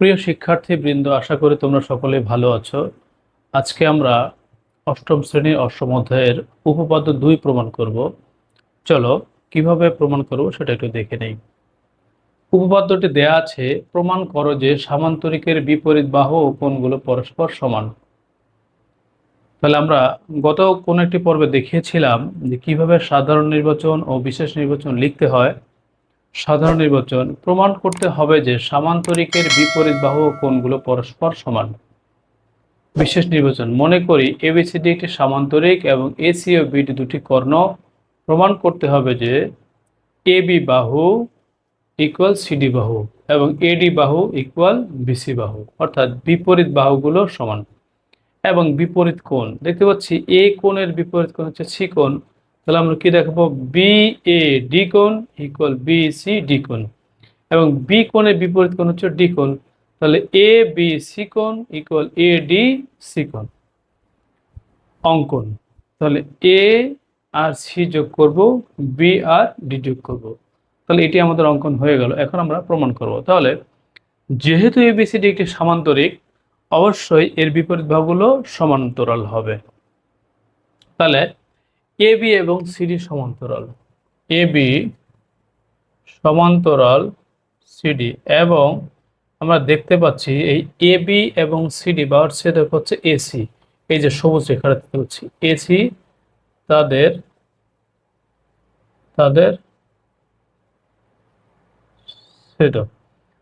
প্রিয় শিক্ষার্থী বৃন্দ আশা করি তোমরা সকলে ভালো আছো। আজকে আমরা অষ্টম শ্রেণির অষ্টম অধ্যায়ের উপপাদ্য দুই প্রমাণ করব। চলো, কীভাবে প্রমাণ করব সেটা একটু দেখে নেই। উপপাদ্যটি দেয়া আছে, প্রমাণ করো যে সামান্তরিকের বিপরীত বাহু ও কোণগুলো পরস্পর সমান। তাহলে আমরা গত কোন একটি পর্বে দেখিয়েছিলাম যে কীভাবে সাধারণ নির্বাচন ও বিশেষ নির্বাচন লিখতে হয়। সাধারণ নির্বাচন প্রমাণ করতে হবে যে সামান্তরিকের বিপরীত বাহু কোণগুলো পরস্পর সমান। বিশেষ নির্বাচন, মনে করি এবিসিডি একটি সামান্তরিক এবং এসি ও বিডি দুটি কর্ণ। প্রমাণ করতে হবে যে এবি বাহু ইকুয়াল সিডি বাহু এবং এডি বাহু ইকুয়াল বিসি বাহু, অর্থাৎ বিপরীত বাহুগুলো সমান। এবং বিপরীত কোণ, দেখতে পাচ্ছি এ কোণের বিপরীত কোণ হচ্ছে সি কোণ। তাহলে আমরা কি দেখাবো? বি এ ডি কোণ ইকুয়াল বি সি ডি কোণ। এবং বি কোণের বিপরীত কোণ হচ্ছে ডি কোণ। তাহলে এ বি সি কোণ ইকুয়াল এ ডি সি কোণ। অঙ্কন। তাহলে এ আর সি যোগ করব বি আর ডি যোগ করব। তাহলে এটি আমাদের অঙ্কন হয়ে গেল। এখন আমরা প্রমাণ করব। তাহলে যেহেতু এবিসিডি একটি সামান্তরিক, অবশ্যই এর বিপরীত ভাগগুলো সমান্তরাল হবে। তাহলে এ বি এবং সিডি সমান্তরাল। এ বি সমান্তরাল সিডি এবং আমরা দেখতে পাচ্ছি এই এ বি এবং সিডি বা ছেদক হচ্ছে এসি এই যে সবুজ রেখাটা দেখতে পাচ্ছি। এসি তাদের তাদের ছেদক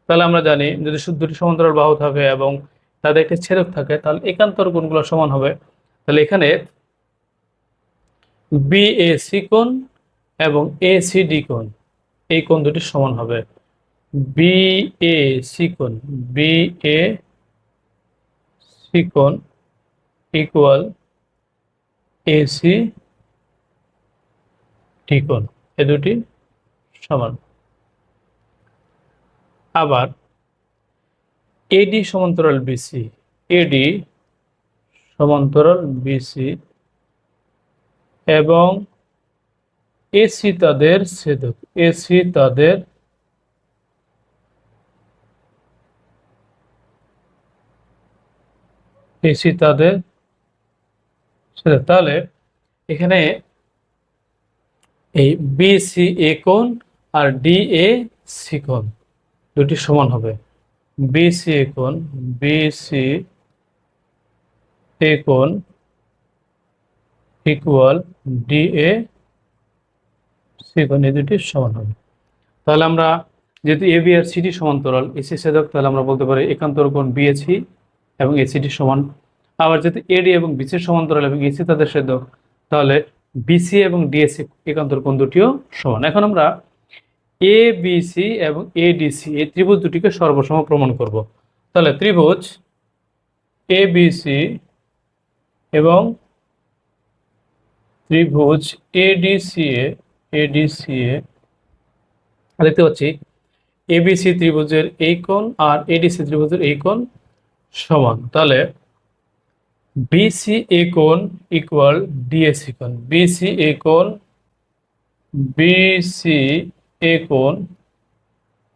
তাহলে আমরা জানি যদি দুটি সমান্তরাল বাহু থাকে এবং তাদের একটি ছেদক থাকে, তাহলে একান্তর গুণগুলো সমান হবে। তাহলে এখানে বি এ সি কোণ এবং এ সি ডি কোণ, এই কোণ দুটি সমান হবে। বি এ সি কোণ বি এ সি কোণ ইকুয়াল এ সি ডি কোণ, এ দুটি সমান। আবার এডি সমান্তরাল বিসি এডি সমান্তরাল বিসি এবং এসি তাদের ছেদক। এসি তাদের এসি তাদের ছেদক। তাহলে এখানে এই বিসি এ কোণ আর ডি এ সি কোণ দুটি সমান হবে। বিসি এ কোণ, বিসি এ কোণ ইকুয়াল ডি এ সি কোণ এই দুটি সমান হবে। তাহলে আমরা যেহেতু এ বি আর সিডি সমান্তরাল এসি ছেদক, তাহলে আমরা বলতে পারি একান্তর কোণ বিএসি এবং এসিডি সমান। আবার যেহেতু এডি এবং বিসি সমান্তরাল এবং এসি তাদের ছেদক, তাহলে বিসি এবং ডিএসি একান্তর কোণ দুটিও সমান। এখন আমরা এ বিসি এবং এডিসি এই ত্রিভুজ দুটিকে সর্বসম প্রমাণ করব। তাহলে ত্রিভুজ এ বিসি এবং ত্রিভুজ এডিসিএ এডিসিএ দেখতে পাচ্ছি এবিসি ত্রিভুজের এই কোণ আর এডিসি ত্রিভুজের এই কোণ সমান। তাহলে বিসি এ কোণ ইকুয়াল ডিএসি কোণ। বিসি এ কোণ বিসি এ কোণ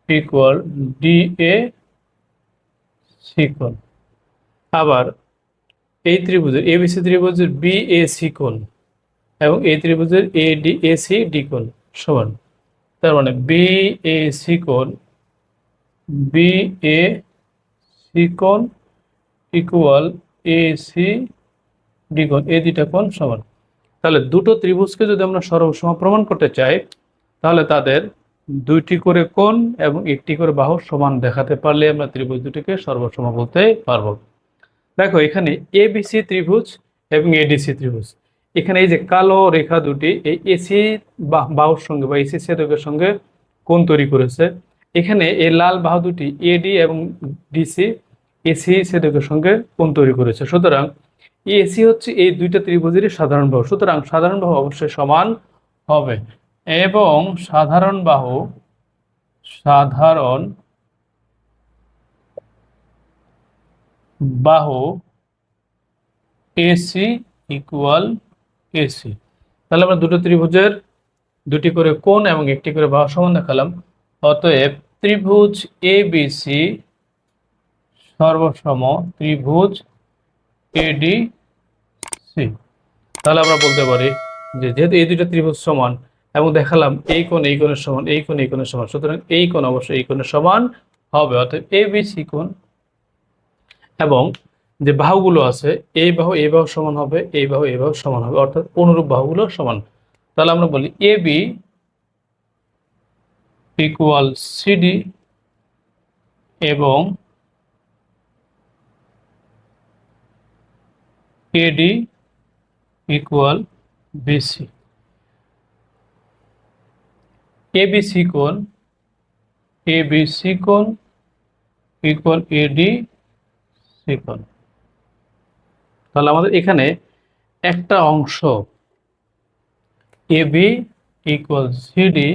ইকুয়াল ডি এ সি কোণ। আবার এই ত্রিভুজের এবিসি ত্রিভুজের বি এ সি কোণ। এবং এই ত্রিভুজের A D A C D কোণ সমান। তার মানে বি এ সি কোণ বি এ সি কোণ ইকুয়াল এ সি ডি কোণ, এই দুইটা কোণ সমান। তাহলে দুটো ত্রিভুজকে যদি আমরা সর্বসম প্রমাণ করতে চাই, তাহলে তাদের দুইটি করে কোণ এবং একটি করে বাহু সমান দেখাতে পারলে আমরা ত্রিভুজ দুটিকে সর্বসম বলতে পারব। দেখো, এখানে এবিসি ত্রিভুজ এবং এডিসি ত্রিভুজ। এখানে এই যে কালো রেখা দুটি, এই এসি বাহুর সঙ্গে বা এসি ছেদকের সঙ্গে কোণ তৈরি করেছে। এখানে এই লাল বাহু দুটি এডি এবং ডিসি এসি ছেদকের সঙ্গে কোণ তৈরি করেছে। সুতরাং এসি হচ্ছে এই দুইটা ত্রিভুজেরই সাধারণ বাহু। সুতরাং সাধারণ বাহু অবশ্যই সমান হবে এবং সাধারণ বাহু সাধারণ বাহু এসি ইকুয়াল এসি তাহলে আমরা দুটো ত্রিভুজের দুটি করে কোণ এবং একটি করে বাহু সমান দেখালাম। অতএব ত্রিভুজ এ বিসি সর্বসম ত্রিভুজ এডি সি তাহলে আমরা বলতে পারি যে যেহেতু এই দুটো ত্রিভুজ সমান এবং দেখালাম এই কোণ, এই কোণের সমান, এই কোণ, এই কোণের সমান, সুতরাং এই কোণ অবশ্যই এই কোণের সমান হবে। অর্থাৎ এ বি সি কোণ এবং যে বাহুগুলো আছে এই বাহু এই বাহু সমান হবে এই বাহু এই বাহু সমান হবে। অর্থাৎ অনুরূপ বাহুগুলো সমান। তাহলে আমরা বলি এ বি ইকুয়াল সিডি এবং এডি ইকুয়াল বিসি এবিসি কোণ এবিসি কোণ ইকুয়াল এডি সি কোণ। তাহলে আমাদের এখানে একটা অংশ এবি ইকুয়াল সিডি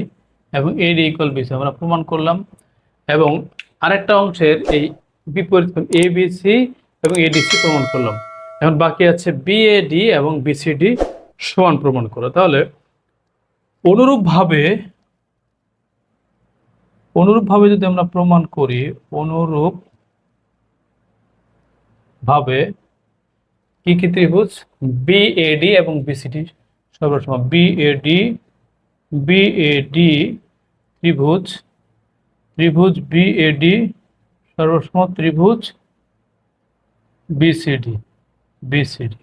এবং এডি ইকুয়াল বিসি আমরা প্রমাণ করলাম। এবং আরেকটা অংশের এই বিপরীত এ বিসি এবং এডিসি প্রমাণ করলাম। এখন বাকি আছে বিএডি এবং বিসিডি সমান প্রমাণ করা। তাহলে অনুরূপভাবে অনুরূপভাবে যদি আমরা প্রমাণ করি অনুরূপ ভাবে কি কি ত্রিভুজ? বিএডি এবং বিসিডি সর্বসময় বিএডি বিএডি ত্রিভুজ। ত্রিভুজ বিএডি সর্বসম ত্রিভুজ বিসিডি বিসিডি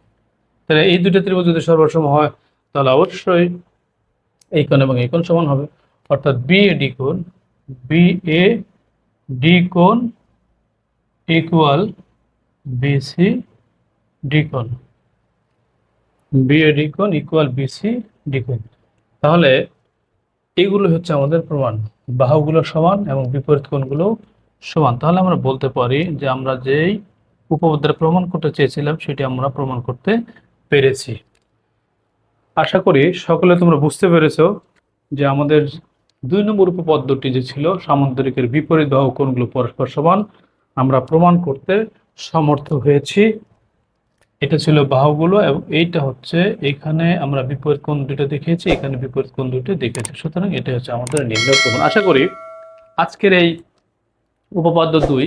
তাহলে এই দুটো ত্রিভুজ যদি সর্বসম হয়, তাহলে অবশ্যই এই কোণ এবং এই কোণ সমান হবে। অর্থাৎ বিএডি কোণ। বিএ ডি কোণ ইকুয়াল বিসি ডি কোণ বিএডি কোণ ইকুয়াল বিসি ডি কোণ তাহলে এগুলো হচ্ছে আমাদের প্রমাণ। বাহুগুলো সমান এবং বিপরীত কোণগুলো সমান। তাহলে আমরা বলতে পারি যে আমরা যেই উপপাদ্যের প্রমাণ করতে চেয়েছিলাম, সেটি আমরা প্রমাণ করতে পেরেছি। আশা করি সকলে তোমরা বুঝতে পেরেছ যে আমাদের দুই নম্বর উপপাদ্যটি যে ছিল সামুদ্রিকের বিপরীত বাহু কোণগুলো পরস্পর সমান, আমরা প্রমাণ করতে সমর্থ হয়েছি। এটা ছিল বাহুগুলো এবং এইটা হচ্ছে এখানে আমরা বিপরীত কোণ দুটো দেখিয়েছি, এখানে বিপরীত কোণ দুটো দেখেছি সুতরাং এটা হচ্ছে আমাদের নির্ণয় আশা করি আজকের এই উপপাদ্য দুই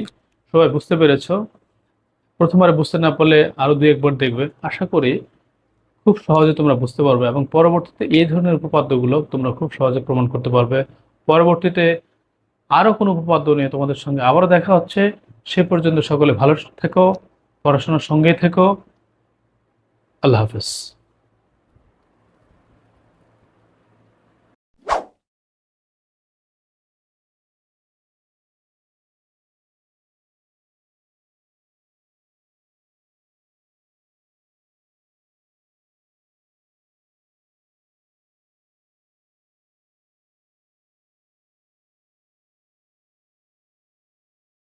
সবাই বুঝতে পেরেছ। প্রথমবার বুঝতে না পারলে আরও দুই একবার দেখবে। আশা করি খুব সহজে তোমরা বুঝতে পারবে এবং পরবর্তীতে এই ধরনের উপপাদ্যগুলো তোমরা খুব সহজে প্রমাণ করতে পারবে। পরবর্তীতে আরও কোনো উপপাদ্য নিয়ে তোমাদের সঙ্গে আবারও দেখা হচ্ছে। সে পর্যন্ত সকলে ভালো থেকো, পড়াশোনার সঙ্গেই থেকো। আল্লাহ হাফেজ।